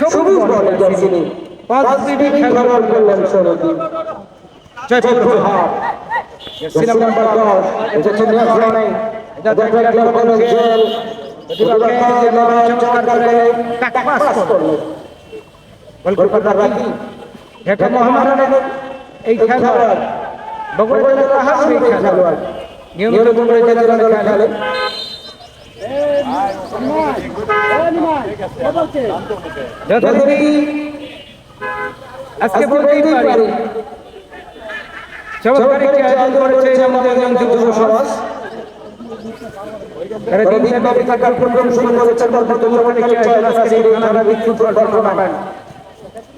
সবুজ বলে জার্সি নেই পাঁচ দিনই খেলোয়াড় করলেন সরদি জয়পুর হাট। জার্সি নাম্বার দশ এটা হচ্ছে এই খেলোয়াড়। খেলোয়াড়। নিয়মিত বগুড়া জেলার দলে খেলে যতদিনই আজকে বলতেই পারি। চমৎকার একটি আয়োজন করেছে আমাদের যুব সমাজ।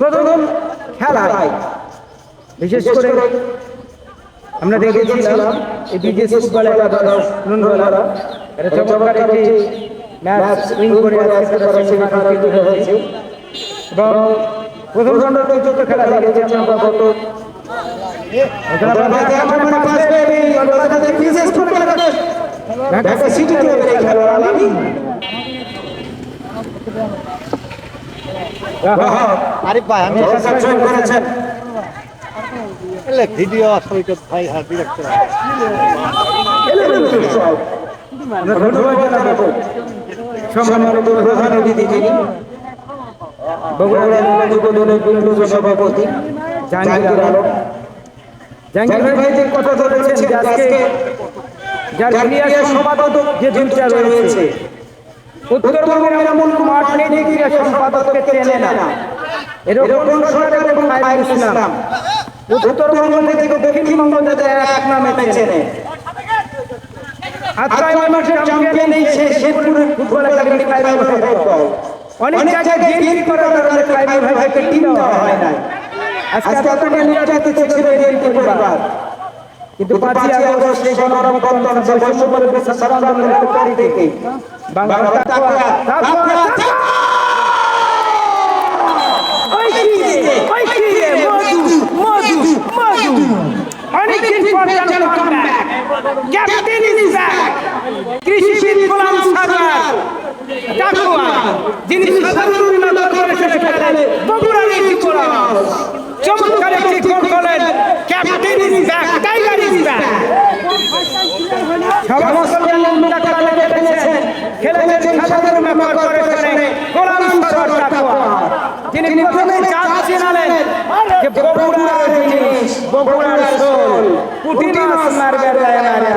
প্রথম খেলায় বিশেষ করে আমরা দেখেছিলাম এই বিদেশ ফুটবল একাদশ এটা চমৎকার একটি ম্যাচ উইন করে আজকে তারা সেমিফাইনাল তৈরি হয়েছে। এবং প্রথম চতুর্থ খেলা দেখেছি আমরা গত ঢাকা সিটি ক্লাবের খেলোয়াড় আলামিন আরিফ ভাই আমি করেছেন। এলে ভিডিও আসলে ভাই হ্যাঁ বিরক্ত সম্মানিত প্রধান অতিথি যিনি বগুড়া যুব দলের বিপ্লব সভাপতি জাহাঙ্গীর আলম। জাহাঙ্গীর ভাই যে কথা বলেছেন আজকে যার ক্রিয়া সম্পাদক যে দুইটা রয়েছে। উত্তরবঙ্গের এমন মাঠ নেই যে ক্রিয়া সম্পাদককে চেনে না। এরকম সরকার এবং ফাইজ ইসলাম। উত্তরবঙ্গ থেকে দক্ষিণবঙ্গ যাতে এক নামে চেনে। অনেক জায়গায় করার কারণে ফাইনাল ভাইকে টিম দেওয়া হয় না আজকে এতটা নির্যাতিত ছিল পরিবার। কিন্তু পাঁচই আগস্ট সেই আন্দোলনের থেকে তাকওয়া তাকওয়া কৃষিবিদ গোলাম যিনি সাধারণ উন্নত বগুড়ার একটি গোলাম চমৎকার একটি গোল করলেন captain is back tiger is back সমস্ত লোকটা খেলা খেলেছেন খেলেছেন সাধারণ ব্যাপার করেছেন গোলাম সারওয়ার তাকওয়া তিনি প্রথমে চাঁদ চিনালেন যে বগুড়ার জিনিস বগুড়ার সোল পুটিন মাছ মারবে যায় মারে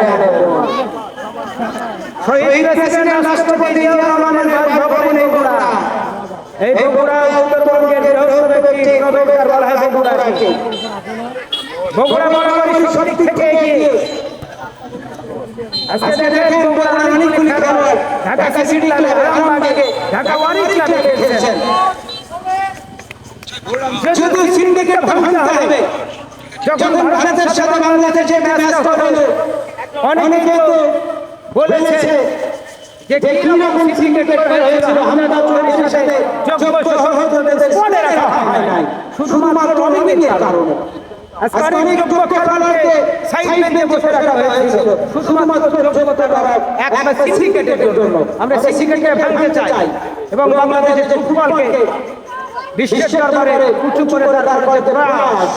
শহীদ প্রেসিডেন্ট রাষ্ট্রপতি রহমানের ভবনে বগুড়া এই বগুড়া উত্তরবঙ্গের বৃহত্তম একটি প্রবেশদ্বার বলা হয় বগুড়াকে বগুড়া বরাবরই সঠিক থেকে এগিয়ে। আজকে দেখেন বগুড়া অনেকগুলি খেলোয়াড় ঢাকা সিটি ক্লাবে আরামবাগে ঢাকা ওয়ারি ক্লাবে খেলেছেন। শুধু সিন্ডিকেট ভাঙতে হবে যখন ভারতের সাথে বাংলাদেশে ম্যাচটা হলো অনেকে তো বলেছে যে কি রকম সিন্ডিকেট হয়েছিল হামদা চৌধুরীর সাথে যোগ্য সহযোগীদের মনে রাখা হয় নাই। শুধুমাত্র অনেকের কারণে। আজকে অনেক সাইড দিয়ে বসে রাখা হয়েছিল। শুধুমাত্র যোগ্যতা দ্বারা এক ম্যাচ সিন্ডিকেটের জন্য আমরা সেই সিন্ডিকেটকে ভাঙতে চাই। এবং বাংলাদেশের ফুটবলকে বিশ্বের দরবারে উঁচু করে দাঁড় করতে প্রয়াস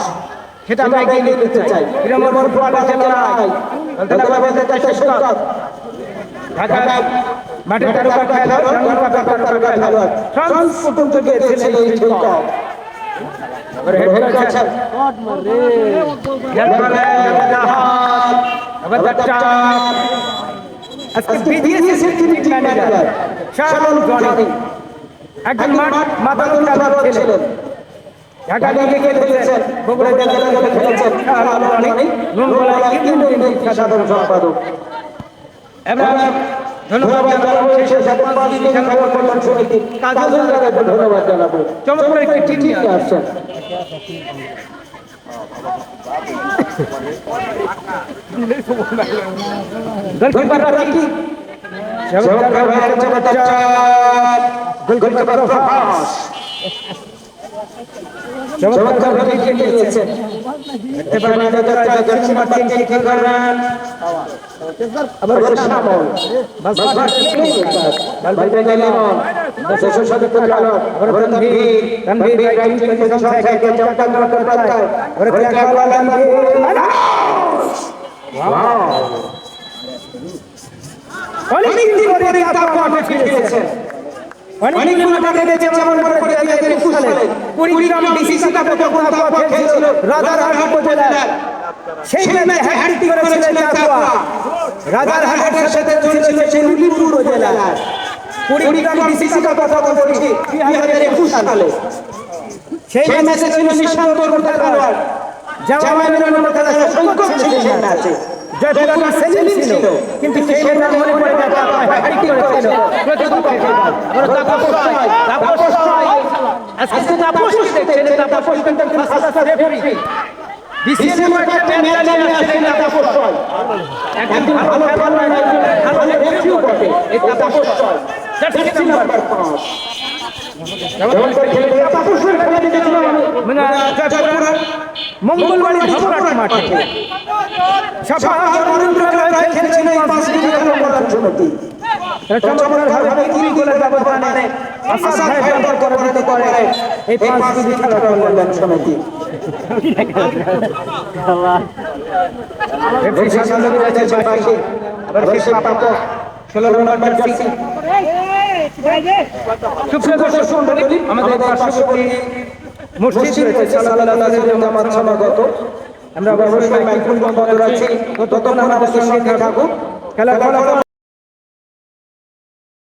সেটা আমরা এগিয়ে নিতে চাই। তৃণমূল ফুটবল আছে লড়াই। ঢাকা মাঠে তারকা তারকা ফ্রান্স পর্যন্ত গিয়েছিল এই এবার হেড করছে হেড করে আজকে BGS city manager Sharul Johnny একজন মাঠ মাথা ছিলেন। ঢাকা লিগে খেলেছেন বগুড়া জেলা দলে খেলেছেন শাহরুল রনি নুনগোলা ইউনিয়ন সাধারণ সম্পাদক। এবং ধন্যবাদ। জানাব শেষে দিন সংগ্রাম কল্যাণ সমিতি। কাজল জানাব ধন্যবাদ জানাব। চমৎকার একটি টিম নিয়ে আসছেন। গোলকিপার রাখি। চমৎকার ভাবে চমৎকার গোলকিপার প্রভাস। চমৎকার ভাবে খেলে নিয়েছেন দেখতে পারেন নজর আছে দক্ষিণ মার্টিন কি করেন আবার শামল বাস বাস বল বল গেল দেশ সাথে তো গেল রণবীর রণবীর ভাই টিম থেকে সংখ্যায় চমৎকার চমৎকার। চমৎকার ওরে খেলা খেলা ওয়াও অনেক দিন পরে তারপর মাঠে ফিরেছেন অনেক দিন মাঠে দেখেছে যেমন করে করে তাদের কুশলে কুড়িগ্রাম ডিসিসি কাপে যখন তারপর খেলছিল রাজারহাট উপজেলার সেই ম্যাচে হ্যাট্রিক করেছিলেন চাকুয়া রাজারহাটের সাথে চলছিল সেই উলিপুর উপজেলার কুড়িগ্রাম ডিসিসি কাপে কথা বলছি দুই হাজার একুশ সালে। সেই ম্যাচে ছিল করতে খেলোয়াড়। জামালের মতো খেলা সংকট ছিল ম্যাচে। ছিল কিন্তু সেই ম্যাচে মনে পড়ে করেছিল আজকে তাপস দেখছেন তাপস কিন্তু রেফারি বিসিএম একটা ম্যাচ নিয়ে তাপস রায়। ভালো ভালো ভালো বটে এই তাপস রায়। জার্সি নাম্বার 5 যেমন করে খেলে তাপস রায় খেলা দেখেছিলাম মানে জয়পুরহাট মঙ্গলবাড়ি ধবরাট মাঠে সাফা মনোরঞ্জন খেলছিল এই পাঁচ মিনিট খেলার সমিতি চমৎকার ভাবে তিন গোলের ব্যবধানে আসাদ ভাই ব্যবহার করে দিতে পারে এই পাঁচ মিনিট খেলার কল্যাণ সমিতি রেফারি শাসন রয়েছে পাশে আবার শেষ পাপক ষোলো নম্বর জার্সি সুপ্রিয় দর্শক মণ্ডলী আমাদের পার্শ্ববর্তী মসজিদ রয়েছে আলাইহি জামাত সমাগত। আমরা অবশ্যই মাইক্রোফোন বন্ধ রাখছি ততক্ষণ আমাদের সঙ্গে থাকুন। খেলা